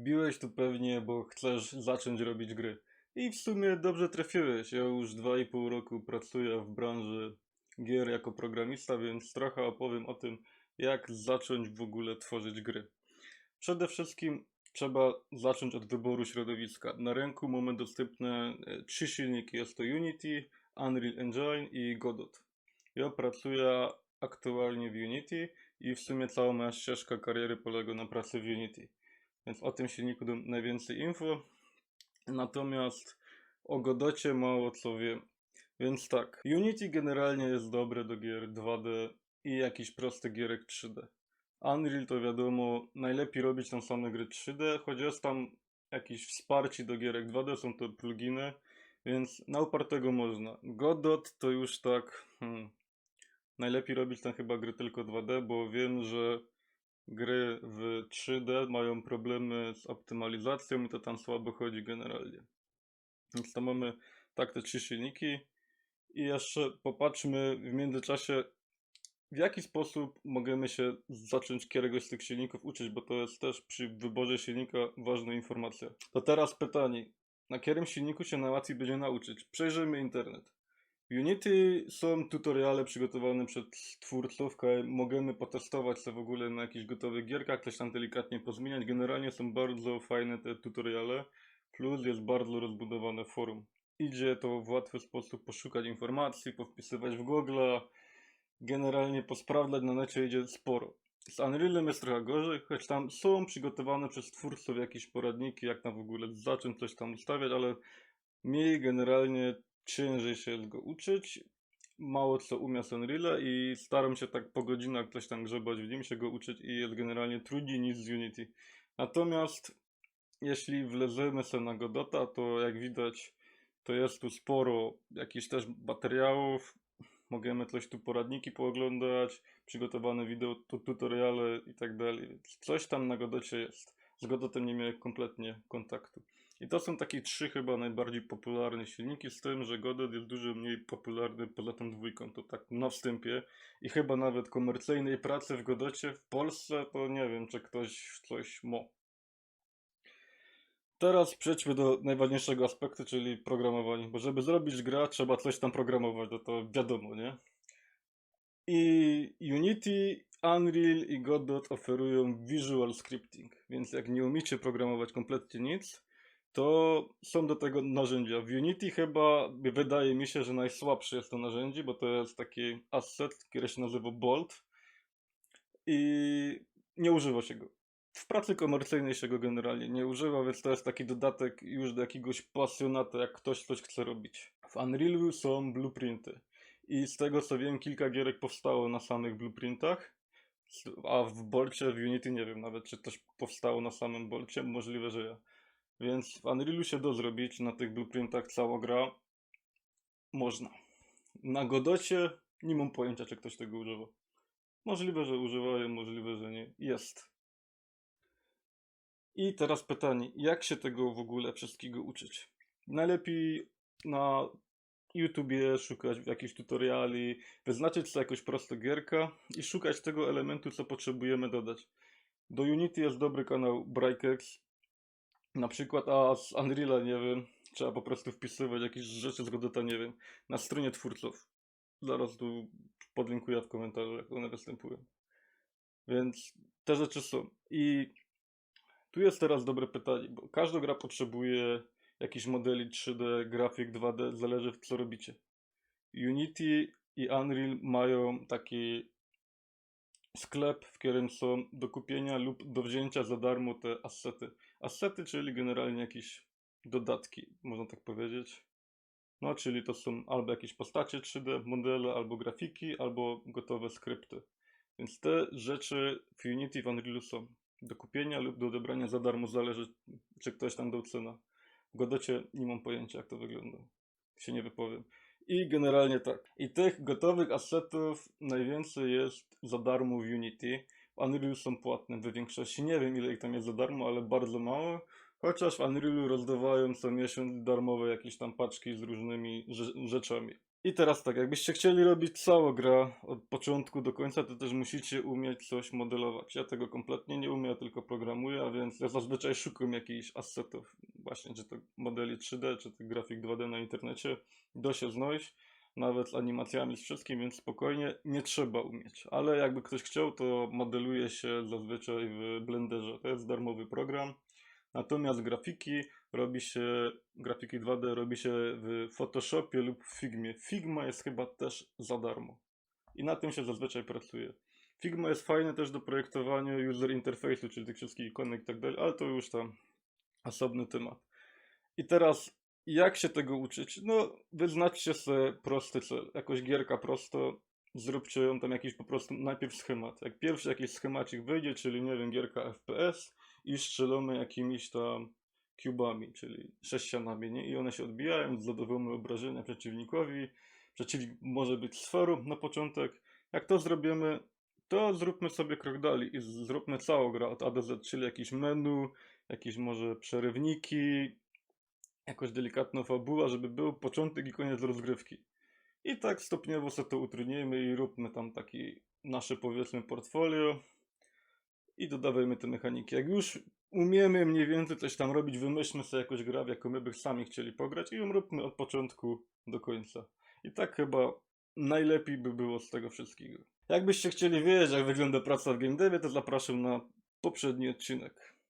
Wbiłeś tu pewnie, bo chcesz zacząć robić gry. I w sumie dobrze trafiłeś. Ja już 2,5 roku pracuję w branży gier jako programista, więc trochę opowiem o tym, jak zacząć w ogóle tworzyć gry. Przede wszystkim trzeba zacząć od wyboru środowiska. Na rynku mamy dostępne e, trzy silniki. Jest to Unity, Unreal Engine i Godot. Ja pracuję aktualnie w Unity i w sumie cała moja ścieżka kariery polega na pracy w Unity. Więc o tym silniku najwięcej info. Natomiast o Godocie mało co wiem. Więc tak, Unity generalnie jest dobre do gier 2D i jakichś prostych gierek 3D. Unreal to wiadomo, najlepiej robić tam same gry 3D, choć jest tam jakieś wsparcie do gierek 2D, są to pluginy, więc na upartego można. Godot to już tak, hmm, najlepiej robić tam chyba gry tylko 2D, bo wiem, że gry w 3D mają problemy z optymalizacją i to tam słabo chodzi generalnie. Więc to mamy tak te trzy silniki i jeszcze popatrzmy w międzyczasie w jaki sposób możemy się zacząć któregoś z tych silników uczyć, bo to jest też przy wyborze silnika ważna informacja. To teraz pytanie, na którym silniku się najłatwiej będzie nauczyć? Przejrzyjmy internet. Unity są tutoriale przygotowane przez twórców, możemy potestować sobie w ogóle na jakichś gotowych gierkach, coś tam delikatnie pozmieniać. Generalnie są bardzo fajne te tutoriale, plus jest bardzo rozbudowane forum. Idzie to w łatwy sposób poszukać informacji, powpisywać w Google, generalnie posprawdzać na necie idzie sporo. Z Unrealem jest trochę gorzej, choć tam są przygotowane przez twórców jakieś poradniki, jak tam w ogóle zacząć coś tam ustawiać, ale mniej generalnie ciężej się go uczyć. Mało co umie z Unreala i staram się tak po godzinach coś tam grzebać w nim, się go uczyć i jest generalnie trudniej niż z Unity. Natomiast jeśli wlezymy sobie na Godota, to jak widać, to jest tu sporo jakichś też materiałów, Możemy coś tu poradniki pooglądać, przygotowane wideo, tu, tutoriale i tak dalej. Coś tam na Godocie jest. Z Godotem nie miałem kompletnie kontaktu. I to są takie trzy chyba najbardziej popularne silniki, z tym, że Godot jest dużo mniej popularny poza tą dwójką, to tak na wstępie. I chyba nawet komercyjnej pracy w Godocie w Polsce, to nie wiem, czy ktoś coś ma. Teraz przejdźmy do najważniejszego aspektu, czyli programowanie. Bo żeby zrobić grę, trzeba coś tam programować, no to wiadomo, nie? I Unity, Unreal i Godot oferują visual scripting, więc jak nie umiecie programować kompletnie nic, to są do tego narzędzia. W Unity chyba wydaje mi się, że najsłabsze jest to narzędzie, bo to jest taki asset, który się nazywa Bolt i nie używa się go. W pracy komercyjnej się go generalnie nie używa, więc to jest taki dodatek już do jakiegoś pasjonata, jak ktoś coś chce robić. W Unrealu są blueprinty. I z tego co wiem, kilka gierek powstało na samych blueprintach. A w Bolcie, w Unity nie wiem nawet, czy coś powstało na samym Bolcie. Możliwe, że ja. Więc w Unrealu się da zrobić na tych blueprintach cała gra. Można. Na Godocie nie mam pojęcia, czy ktoś tego używa. Możliwe, że używają, możliwe, że nie. Jest. I teraz pytanie, jak się tego w ogóle wszystkiego uczyć? Najlepiej na YouTubie szukać jakichś tutoriali, wyznaczyć sobie jakąś prostą gierkę i szukać tego elementu, co potrzebujemy dodać. Do Unity jest dobry kanał Brikex, na przykład, a z Unreala nie wiem, trzeba po prostu wpisywać jakieś rzeczy z Godota, nie wiem, na stronie twórców. Zaraz tu podlinkuję w komentarzu, jak one występują. Więc te rzeczy są. I tu jest teraz dobre pytanie, bo każda gra potrzebuje jakichś modeli 3D, grafik 2D, zależy w co robicie. Unity i Unreal mają taki sklep, w którym są do kupienia lub do wzięcia za darmo te assety. Assety, czyli generalnie jakieś dodatki, można tak powiedzieć. No, czyli to są albo jakieś postacie 3D, modele, albo grafiki, albo gotowe skrypty. Więc te rzeczy w Unity w Unrealu są do kupienia lub do odebrania za darmo, zależy czy ktoś tam dał cenę. W Godocie nie mam pojęcia jak to wygląda, się nie wypowiem. I generalnie tak. I tych gotowych assetów najwięcej jest za darmo w Unity. W Unrealu są płatne w większości. Nie wiem ile ich tam jest za darmo, ale bardzo mało. Chociaż w Unrealu rozdawają co miesiąc darmowe jakieś tam paczki z różnymi rze- rzeczami. I teraz tak, jakbyście chcieli robić całą grę od początku do końca, to też musicie umieć coś modelować. Ja tego kompletnie nie umiem, ja tylko programuję, a więc ja zazwyczaj szukam jakichś assetów, właśnie czy to modeli 3D, czy to grafik 2D na internecie, da się znaleźć, nawet z animacjami, z wszystkim, więc spokojnie, nie trzeba umieć. Ale jakby ktoś chciał, to modeluje się zazwyczaj w Blenderze, to jest darmowy program. Natomiast grafiki robi się, grafiki 2D robi się w Photoshopie lub w Figmie. Figma jest chyba też za darmo. I na tym się zazwyczaj pracuje. Figma jest fajne też do projektowania user interface'u, czyli tych wszystkich ikonek i tak dalej, ale to już tam osobny temat. I teraz, jak się tego uczyć? No, wyznaczcie sobie prosty cel, jakoś gierka prosto, zróbcie ją tam jakiś po prostu najpierw schemat. Jak pierwszy jakiś schemacik wyjdzie, czyli nie wiem, gierka FPS i strzelamy jakimiś tam cubami, czyli sześcianami, nie? I one się odbijają, zadowolimy obrażenia przeciwnikowi. Przeciwnik może być sferą na początek. Jak to zrobimy, to zróbmy sobie krok dalej i zróbmy całą grę od A do Z, czyli jakieś menu, jakieś może przerywniki, jakoś delikatna fabuła, żeby był początek i koniec rozgrywki. I tak stopniowo sobie to utrudnijmy i róbmy tam taki nasze powiedzmy portfolio i dodawajmy te mechaniki. Jak już umiemy mniej więcej coś tam robić, wymyślmy sobie jakąś grę, w jaką my by sami chcieli pograć i ją róbmy od początku do końca. I tak chyba najlepiej by było z tego wszystkiego. Jakbyście chcieli wiedzieć, jak wygląda praca w game devie, to zapraszam na poprzedni odcinek.